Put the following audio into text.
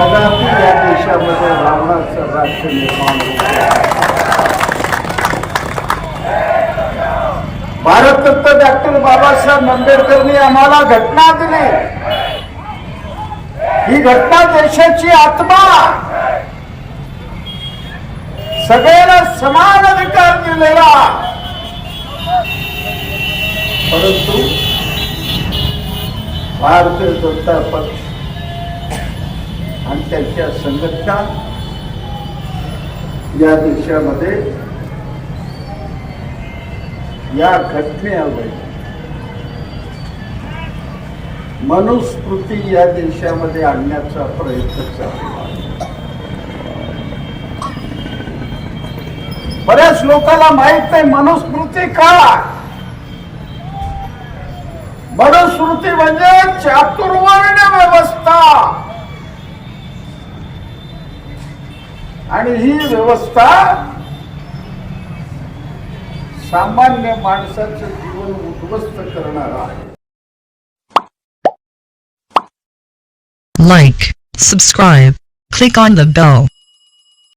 कदापि या देशामध्ये रावणाचं राज्य निर्माण भारतरत्न डॉक्टर बाबासाहेब आंबेडकरनी आम्हाला घटना दिली. ही घटना देशाची आत्मा. सगळ्यांना समान अधिकार दिलेला. परंतु भारतीय जनता पक्ष आणि त्यांच्या संघटना या देशामध्ये या घटनेऐवजी मनुस्मृती या देशामध्ये आणण्याचा प्रयत्न चालू बऱ्याच लोकांना माहीत नाही मनुस्मृती का मनुस्मृती म्हणजे चातुर्वर्ण व्यवस्था. आणि ही व्यवस्था सामान्य माणसाचं जीवन उद्ध्वस्त करणार आहे. Like subscribe click on the bell